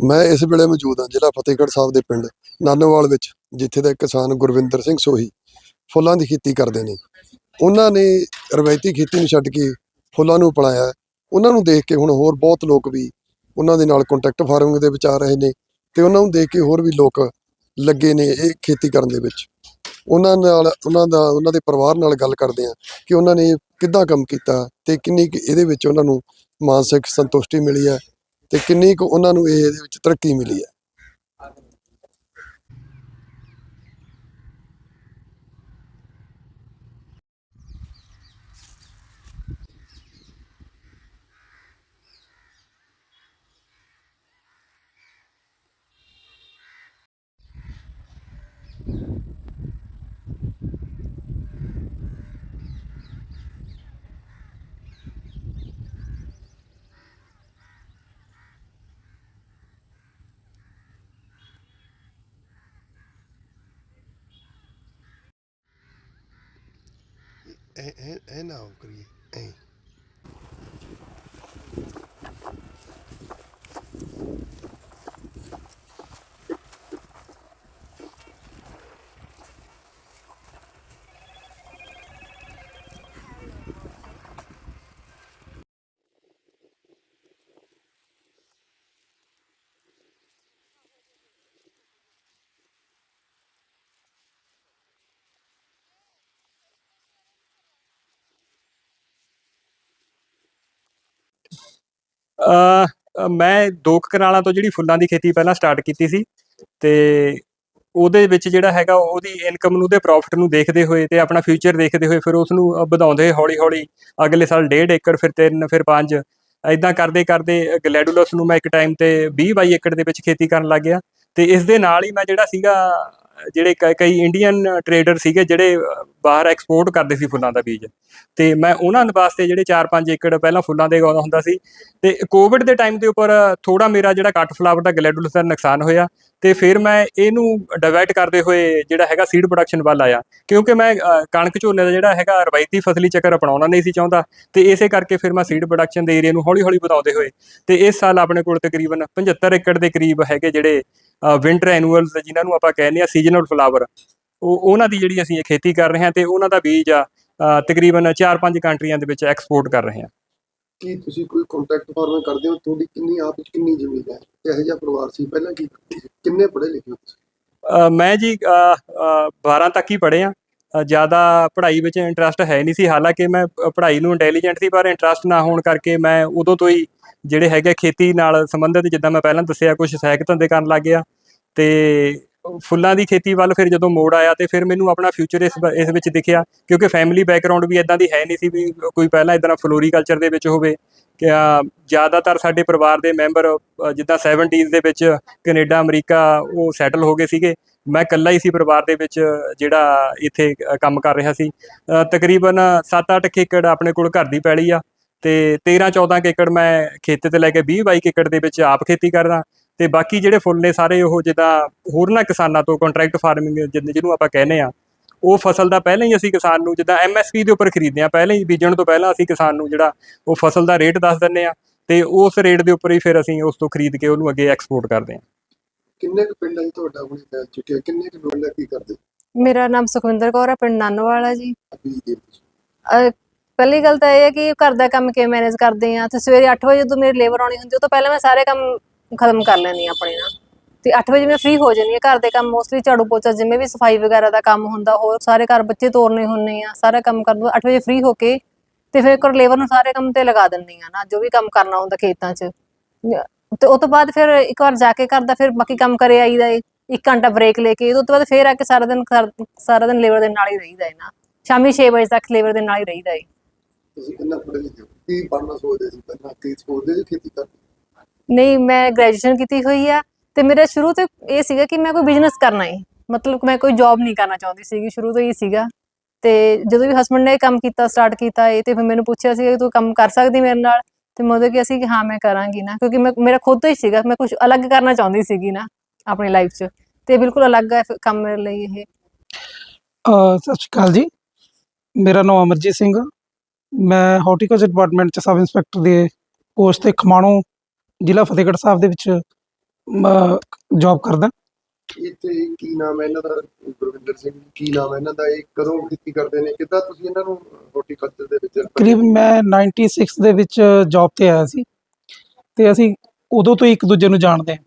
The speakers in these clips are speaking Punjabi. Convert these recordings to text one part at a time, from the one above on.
ਮੈਂ ਇਸ ਵੇਲੇ ਮੌਜੂਦ ਹਾਂ ਜ਼ਿਲ੍ਹਾ ਫਤਿਹਗੜ੍ਹ ਸਾਹਿਬ ਦੇ ਪਿੰਡ ਨਾਨੋਵਾਲ ਵਿੱਚ, ਜਿੱਥੇ ਦਾ ਕਿਸਾਨ ਗੁਰਵਿੰਦਰ ਸਿੰਘ ਸੋਹੀ ਫੁੱਲਾਂ ਦੀ ਖੇਤੀ ਕਰਦੇ ਨੇ। ਉਹਨਾਂ ਨੇ ਰਵਾਇਤੀ ਖੇਤੀ ਨੂੰ ਛੱਡ ਕੇ ਫੁੱਲਾਂ ਨੂੰ ਅਪਣਾਇਆ। ਉਹਨਾਂ ਨੂੰ ਦੇਖ ਕੇ ਹੁਣ ਹੋਰ ਬਹੁਤ ਲੋਕ ਵੀ ਉਹਨਾਂ ਦੇ ਨਾਲ ਕੰਟੈਕਟ ਫਾਰਮਿੰਗ ਦੇ ਵਿੱਚ ਆ ਰਹੇ ਨੇ ਤੇ ਉਹਨਾਂ ਨੂੰ ਦੇਖ ਕੇ ਹੋਰ ਵੀ ਲੋਕ ਲੱਗੇ ਨੇ ਇਹ ਖੇਤੀ ਕਰਨ ਦੇ ਵਿੱਚ। ਉਹਨਾਂ ਨਾਲ, ਉਹਨਾਂ ਦਾ, ਉਹਨਾਂ ਦੇ ਪਰਿਵਾਰ ਨਾਲ ਗੱਲ ਕਰਦੇ ਆ ਕਿ ਉਹਨਾਂ ਨੇ ਕਿੱਦਾਂ ਕੰਮ ਕੀਤਾ ਤੇ ਕਿੰਨੀ ਕੁ ਇਹਦੇ ਵਿੱਚ ਉਹਨਾਂ ਨੂੰ ਮਾਨਸਿਕ ਸੰਤੁਸ਼ਟੀ ਮਿਲੀ ਹੈ। ਤੇ ਕਿੰਨੀ ਕੁ ਉਹਨਾਂ ਨੂੰ ਇਹ ਇਹਦੇ ਵਿੱਚ ਤਰੱਕੀ ਮਿਲੀ ਹੈ। ਇਹ ਇਹ ਇਹ ਨਾ ਕਰੀਏ ਐ ਮੈਂ ਦੋ ਕੁ ਕਨਾਲਾਂ ਤੋਂ ਜਿਹੜੀ ਫੁੱਲਾਂ ਦੀ ਖੇਤੀ ਪਹਿਲਾਂ ਸਟਾਰਟ ਕੀਤੀ ਸੀ ਤੇ ਉਹਦੇ ਵਿੱਚ ਜਿਹੜਾ ਹੈਗਾ ਉਹਦੀ ਇਨਕਮ ਨੂੰ ਤੇ ਪ੍ਰੋਫਿਟ ਨੂੰ ਦੇਖਦੇ ਹੋਏ ਤੇ ਆਪਣਾ ਫਿਊਚਰ ਦੇਖਦੇ ਹੋਏ ਫਿਰ ਉਸ ਨੂੰ ਅ, ਵਧਾਉਂਦੇ ਹੌਲੀ ਹੌਲੀ ਅਗਲੇ ਸਾਲ 1.5 ਏਕੜ ਫਿਰ 3 ਫਿਰ 5 ਐਦਾਂ ਕਰਦੇ ਕਰਦੇ ਗਲੈਡੂਲਸ ਨੂੰ ਮੈਂ ਇੱਕ ਟਾਈਮ ਤੇ 20 ਬਾਈ ਏਕੜ ਦੇ ਵਿੱਚ ਖੇਤੀ ਕਰਨ ਲੱਗ ਗਿਆ ਤੇ ਇਸ ਦੇ ਨਾਲ ਹੀ ਮੈਂ ਜਿਹੜਾ ਸੀਗਾ ਜਿਹੜੇ ਕ- ਕਈ ਇੰਡੀਅਨ ਟਰੇਡਰ ਸੀਗੇ ਜਿਹੜੇ ਬਾਹਰ ਐਕਸਪੋਰਟ ਕਰਦੇ ਸੀ ਫੁੱਲਾਂ ਦਾ ਬੀਜ। ਤੇ ਮੈਂ ਉਹਨਾਂ ਵਾਸਤੇ ਜਿਹੜੇ 4-5 ਏਕੜ ਪਹਿਲਾਂ ਫੁੱਲਾਂ ਦੇ ਉਗਾਉਂਦਾ ਹੁੰਦਾ ਸੀ। ਤੇ ਕੋਵਿਡ ਦੇ ਟਾਈਮ ਦੇ ਉੱਪਰ ਥੋੜਾ ਮੇਰਾ ਜਿਹੜਾ ਕੱਟ ਫਲਾਵਰ ਦਾ ਗਲੈਡੂਲਸ ਦਾ ਨੁਕਸਾਨ ਹੋਇਆ। ਤੇ ਫਿਰ ਮੈਂ ਇਹਨੂੰ ਡਾਇਵਰਟ ਕਰਦੇ ਹੋਏ ਜਿਹੜਾ ਹੈਗਾ ਸੀਡ ਪ੍ਰੋਡਕਸ਼ਨ ਵੱਲ ਆਇਆ। ਕਿਉਂਕਿ ਮੈਂ ਕਣਕ ਝੋਨੇ ਦਾ ਜਿਹੜਾ ਹੈਗਾ ਰਵਾਇਤੀ ਫਸਲੀ ਚੱਕਰ ਅਪਣਾਉਣਾ ਨਹੀਂ ਸੀ ਚਾਹੁੰਦਾ। ਤੇ ਇਸੇ ਕਰਕੇ ਫਿਰ ਮੈਂ ਸੀਡ ਪ੍ਰੋਡਕਸ਼ਨ ਦੇ ਏਰੀਆ ਨੂੰ ਹੌਲੀ-ਹੌਲੀ ਵਧਾਉਂਦੇ ਹੋਏ ਤੇ ਇਸ ਸਾਲ ਆਪਣੇ ਕੋਲ ਤਕਰੀਬਨ 75 ਏਕੜ ਦੇ ਕਰੀਬ ਹੈਗੇ ਜਿਹੜੇ ਵਿੰਟਰ ਐਨੂਅਲਸ ਜਿਨ੍ਹਾਂ ਨੂੰ ਆਪਾਂ ਕਹਿੰਦੇ ਆ ਸੀਜ਼ਨਲ ਫਲਾਵਰ ਉਹ ਉਹਨਾਂ ਦੀ ਜਿਹੜੀ ਅਸੀਂ ਇਹ ਖੇਤੀ ਕਰ ਰਹੇ ਹਾਂ ਤੇ ਉਹਨਾਂ ਦਾ ਬੀਜ ਆ ਤਕਰੀਬਨ 4-5 ਕੰਟਰੀਆਂ ਦੇ ਵਿੱਚ ਐਕਸਪੋਰਟ ਕਰ ਰਹੇ ਹਾਂ। ਕੀ ਤੁਸੀਂ ਕੋਈ ਕੰਟੈਕਟ ਫਾਰਮਿੰਗ ਕਰਦੇ ਹੋ ਤੁਹਾਡੀ ਕਿੰਨੀ ਆਪ ਵਿੱਚ ਕਿੰਨੀ ਜ਼ਮੀਨ ਹੈ? ਇਹੋ ਜਿਹਾ ਪਰਿਵਾਰ ਸੀ? ਪਹਿਲਾਂ ਕੀ ਕਿੰਨੇ ਪੜ੍ਹੇ ਲਿਖੇ ਹੋ ਤੁਸੀਂ? ਮੈਂ ਜੀ ਅ, 12 ਤੱਕ ਹੀ ਪੜ੍ਹਿਆ ਜ਼ਿਆਦਾ ਪੜ੍ਹਾਈ ਵਿੱਚ ਇੰਟਰਸਟ ਹੈ ਨਹੀਂ ਸੀ। ਹਾਲਾਂਕਿ ਮੈਂ ਪੜ੍ਹਾਈ ਨੂੰ ਇੰਟੈਲੀਜੈਂਟ ਸੀ ਪਰ ਇੰਟਰਸਟ ਨਾ ਹੋਣ ਕਰਕੇ ਮੈਂ ਉਦੋਂ ਤੋਂ ਹੀ ਜਿਹੜੇ ਹੈਗੇ ਖੇਤੀ ਨਾਲ ਸੰਬੰਧਿਤ ਜਿੱਦਾਂ ਮੈਂ ਪਹਿਲਾਂ ਦੱਸਿਆ ਕੁਝ ਸਹਾਇਕ ਧੰਦੇ ਕਰਨ ਲੱਗ ਗਿਆ। ਤੇ ਫੁੱਲਾਂ ਦੀ ਖੇਤੀ ਵੱਲ ਫਿਰ ਜਦੋਂ ਮੋੜ ਆਇਆ ਤੇ ਫਿਰ ਮੈਨੂੰ ਆਪਣਾ ਫਿਊਚਰ ਇਸ ਵ- ਇਸ ਵਿੱਚ ਦਿਖਿਆ, ਕਿਉਂਕਿ ਫੈਮਿਲੀ ਬੈਕਗ੍ਰਾਉਂਡ ਵੀ ਇਦਾਂ ਦੀ ਹੈ ਨਹੀਂ ਸੀ ਵੀ ਕੋਈ ਪਹਿਲਾਂ ਇਦਾਂ ਫਲੋਰੀਕਲਚਰ ਦੇ ਵਿੱਚ ਹੋਵੇ ਜ਼ਿਆਦਾਤਰ ਸਾਡੇ ਪਰਿਵਾਰ ਦੇ ਮੈਂਬਰ ਜਿੱਦਾਂ 70s ਦੇ ਵਿੱਚ ਕੈਨੇਡਾ, ਅਮਰੀਕਾ, ਉਹ ਸੈਟਲ ਹੋ ਗਏ ਸੀਗੇ। ਮੈਂ ਇਕੱਲਾ ਹੀ ਸੀ ਪਰਿਵਾਰ ਦੇ ਵਿੱਚ, ਜਿਹੜਾ ਇੱਥੇ ਕੰਮ ਕਰ ਰਿਹਾ ਸੀ। ਤਕਰੀਬਨ 7-8 ਏਕੜ ਆਪਣੇ ਕੋਲ ਘਰ ਦੀ ਪੈਲੀ ਆ ਤੇ 13-14 ਏਕੜ ਮੈਂ ਖੇਤੇ ਤੇ ਲੈ ਕੇ 20-22 ਏਕੜ ਦੇ ਵਿੱਚ ਆਪ ਖੇਤੀ ਕਰਦਾ। ਤੇ ਬਾਕੀ ਜਿਹੜੇ ਫੁੱਲ ਨੇ ਸਾਰੇ ਉਹ ਜਿੱਦਾਂ ਹੋਰਨਾਂ ਕਿਸਾਨਾਂ ਤੋਂ ਕੰਟਰੈਕਟ ਫਾਰਮਿੰਗ ਜਿਹਨੂੰ ਆਪਾਂ ਕਹਿੰਦੇ ਆ ਉਹ ਫਸਲ ਦਾ ਪਹਿਲਾਂ ਹੀ ਅਸੀਂ ਕਿਸਾਨ ਨੂੰ ਜਿੱਦਾਂ ਐਮਐਸਪੀ ਦੇ ਉੱਪਰ ਖਰੀਦਦੇ ਆ ਪਹਿਲਾਂ ਹੀ ਬੀਜਣ ਤੋਂ ਪਹਿਲਾਂ ਅਸੀਂ ਕਿਸਾਨ ਨੂੰ ਜਿਹੜਾ ਉਹ ਫਸਲ ਦਾ ਰੇਟ ਦੱਸ ਦਿੰਨੇ ਆ ਤੇ ਉਸ ਰੇਟ ਦੇ ਉੱਪਰ ਹੀ ਫਿਰ ਅਸੀਂ ਉਸ ਤੋਂ ਖਰੀਦ ਕੇ ਉਹਨੂੰ ਅੱਗੇ ਐਕਸਪੋਰਟ ਕਰਦੇ ਆ ਕਿੰਨੇ ਕੁ ਪਿੰਡਾਂ 'ਚ ਤੁਹਾਡਾ ਹੁਣੇ ਪੈ ਚੁੱਕਿਆ? ਕਿੰਨੇ ਕੁ ਪਿੰਡਾਂ ਕੀ ਕਰਦੇ? ਮੇਰਾ ਨਾਮ ਸੁਖਵਿੰਦਰ ਕੌਰ ਹੈ ਪਿੰਡ ਨਾਨੋਵਾਲਾ ਜੀ। ਅਹ ਪਹਿਲੀ ਗੱਲ ਤਾਂ ਇਹ ਹੈ ਕਿ ਘਰ ਦਾ ਕੰਮ ਕਿਵੇਂ ਮੈਨੇਜ ਕਰਦੇ ਆ ਤੇ ਸਵੇਰੇ 8 ਵਜੇ ਜਦੋਂ ਮੇਰੀ ਲੇਬਰ ਆਉਣੀ ਹੁੰਦੀ ਉਹ ਤੋਂ ਪਹਿਲਾਂ ਮੈਂ ਸਾਰੇ ਕੰਮ ਖਤਮ ਕਰ ਲੈਂਦੀ ਆ ਆਪਣੇ ਨਾਲ। ਤੇ 8 ਵਜੇ ਮੈਂ ਫ੍ਰੀ ਹੋ ਜਾਂਦੀ ਆ ਘਰ ਦੇ ਕੰਮ ਮੋਸਟਲੀ ਝਾੜੂ ਪੋਚਾ, ਜਿਵੇਂ ਵੀ ਸਫ਼ਾਈ ਵਗੈਰਾ ਦਾ ਕੰਮ ਹੁੰਦਾ, ਹੋਰ ਸਾਰੇ ਘਰ ਬੱਚੇ ਤੋਰਨੇ ਹੁੰਨੇ ਆ, ਸਾਰਾ ਕੰਮ ਕਰਨ ਤੋਂ 8 ਵਜੇ ਫ੍ਰੀ ਹੋ ਕੇ ਤੇ ਫਿਰ ਇੱਕ ਲੇਬਰ ਨੂੰ ਸਾਰੇ ਕੰਮ ਤੇ ਲਗਾ ਦਿੰਦੀ ਆ ਨਾ, ਜੋ ਵੀ ਕੰਮ ਕਰਨਾ ਹੁੰਦਾ ਖੇਤਾਂ 'ਚ। ਤੇ ਉਹ ਤੋਂ ਬਾਅਦ ਫਿਰ ਇੱਕ ਵਾਰ ਜਾ ਕੇ ਕਰਦਾ ਫਿਰ ਬਾਕੀ ਕੰਮ ਕਰੇ ਆਈਦਾ ਏ। ਇੱਕ ਘੰਟਾ ਬ੍ਰੇਕ ਲੈ ਕੇ ਉਹ ਤੋਂ ਬਾਅਦ ਫਿਰ ਆ ਕੇ ਸਾਰਾ ਦਿਨ ਸਾਰਾ ਦਿਨ ਲੇਬਰ ਦੇ ਨਾਲ ਹੀ ਰਹੀਦਾ ਏ ਨਾ। ਸ਼ਾਮੀ 6 ਵਜੇ ਤੱਕ ਲੇਬਰ ਦੇ ਨਾਲ ਹੀ ਰਹੀਦਾ ਏ। ਤੁਸੀਂ ਕਿੰਨਾ ਪੜ੍ਹੇ ਲਿਖੇ ਕੀ ਬਣਨਾ ਸੋਚਦੇ ਸੀ? ਪਹਿਲਾਂ ਕੀ ਸੋਚਦੇ ਸੀ? ਖੇਤੀ ਕਰ ਨਹੀਂ, ਮੈਂ ਗ੍ਰੈਜੂਏਸ਼ਨ ਕੀਤੀ ਹੋਈ ਆ ਤੇ ਮੇਰਾ ਸ਼ੁਰੂ ਤੋਂ ਇਹ ਸੀਗਾ ਕਿ ਮੈਂ ਕੋਈ ਬਿਜ਼ਨਸ ਕਰਨਾ ਹੈ ਮਤਲਬ ਮੈਂ ਕੋਈ ਜੌਬ ਨਹੀਂ ਕਰਨਾ ਚਾਹੁੰਦੀ ਸੀਗੀ, ਸ਼ੁਰੂ ਤੋਂ ਹੀ ਸੀਗਾ। ਤੇ ਜਦੋਂ ਵੀ ਹਸਬੰਡ ਨੇ ਕੰਮ ਕੀਤਾ ਸਟਾਰਟ ਕੀਤਾ ਇਹ ਤੇ ਫਿਰ ਮੈਨੂੰ ਪੁੱਛਿਆ ਸੀ ਕਿ ਤੂੰ ਕੰਮ ਕਰ ਸਕਦੀ ਮੇਰੇ ਨਾਲ? ਤੇ ਮੈਂ ਉਹਦੇ ਕਿਹਾ ਸੀ ਕਿ ਹਾਂ, ਮੈਂ ਕਰਾਂਗੀ ਨਾ, ਕਿਉਂਕਿ ਮੈਂ, ਮੇਰਾ ਖੁਦ ਤੋਂ ਹੀ ਸੀਗਾ, ਮੈਂ ਕੁਝ ਅਲੱਗ ਕਰਨਾ ਚਾਹੁੰਦੀ ਸੀਗੀ ਨਾ, ਆਪਣੀ ਲਾਈਫ 'ਚ। ਤੇ ਬਿਲਕੁਲ ਅਲੱਗ ਹੈ ਕੰਮ ਮੇਰੇ ਲਈ ਇਹ। ਸਤਿ ਸ਼੍ਰੀ ਅਕਾਲ ਜੀ। ਮੇਰਾ ਨਾਮ ਅਮਰਜੀਤ ਸਿੰਘ ਮੈਂ ਹਾਰਟੀਕਲਚਰ ਡਿਪਾਰਟਮੈਂਟ ਚ ਸਬ ਇੰਸਪੈਕਟਰ ਦੇ ਪੋਸਟ ਤੇ ਖਮਾਣੋ ਜ਼ਿਲ੍ਹਾ ਫਤਿਹਗੜ੍ਹ ਸਾਹਿਬ ਦੇ ਵਿੱਚ ਜੌਬ ਕਰਦਾ। ਇੱਥੇ ਕੀ ਨਾਮ ਹੈ ਇਹਨਾਂ ਦਾ? ਗੁਰਵਿੰਦਰ ਸਿੰਘ ਕੀ ਨਾਮ ਹੈ ਇਹਨਾਂ ਦਾ? ਇਹ ਕਦੋਂ ਖੇਤੀ ਕਰਦੇ ਨੇ? ਕਿੱਦਾਂ ਤੁਸੀਂ ਇਹਨਾਂ ਨੂੰ ਹਾਰਟੀਕਲਚਰ ਦੇ ਵਿੱਚ? ਕਰੀਬ ਮੈਂ 96 ਦੇ ਵਿੱਚ ਜੌਬ ਤੇ ਆਇਆ ਸੀ। ਤੇ ਅਸੀਂ ਉਦੋਂ ਤੋਂ ਇੱਕ ਦੂਜੇ ਨੂੰ ਜਾਣਦੇ ਹਾਂ।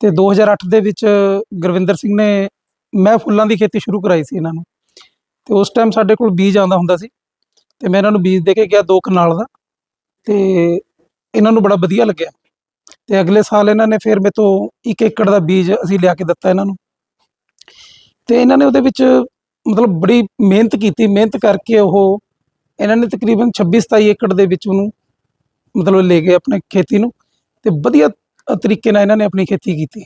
ਤੇ 2008 ਦੇ ਵਿੱਚ ਗੁਰਵਿੰਦਰ ਸਿੰਘ ਨੇ ਮੈਂ ਫੁੱਲਾਂ ਦੀ ਖੇਤੀ ਸ਼ੁਰੂ ਕਰਾਈ ਸੀ ਇਹਨਾਂ ਨੂੰ। ਤੇ ਉਸ ਟਾਈਮ ਸਾਡੇ ਕੋਲ ਬੀਜ ਆਉਂਦਾ ਹੁੰਦਾ ਸੀ। ਤੇ ਮੈਂ ਇਹਨਾਂ ਨੂੰ ਬੀਜ ਦੇ ਕੇ ਗਿਆ ਦੋ ਕਨਾਲ ਦਾ। ਤੇ ਇਹਨਾਂ ਨੂੰ ਬੜਾ ਵਧੀਆ ਲੱਗਿਆ। ਤੇ ਅਗਲੇ ਸਾਲ ਇਹਨਾਂ ਨੇ ਫਿਰ ਮੇਰੇ 1 ਏਕੜ ਦਾ ਬੀਜ ਅਸੀਂ ਲਿਆ ਕੇ ਦਿੱਤਾ ਇਹਨਾਂ ਨੂੰ। ਤੇ ਇਹਨਾਂ ਨੇ ਉਹਦੇ ਵਿੱਚ ਮਤਲਬ ਬੜੀ ਮਿਹਨਤ ਕੀਤੀ, ਮਿਹਨਤ ਕਰਕੇ ਉਹ ਇਹਨਾਂ ਨੇ ਤਕਰੀਬਨ 26 27 ਏਕੜ ਦੇ ਵਿੱਚ ਉਹਨੂੰ ਮਤਲਬ ਲੈ ਗਏ ਆਪਣੇ ਖੇਤੀ ਨੂੰ ਤੇ ਵਧੀਆ ਤਰੀਕੇ ਨਾਲ ਇਹਨਾਂ ਨੇ ਆਪਣੀ ਖੇਤੀ ਕੀਤੀ।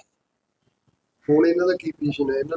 ਹੁਣ ਇਹਨਾਂ ਦਾ ਕੀ ਪੋਜੀਸ਼ਨ ਹੈ? ਇਹਨਾਂ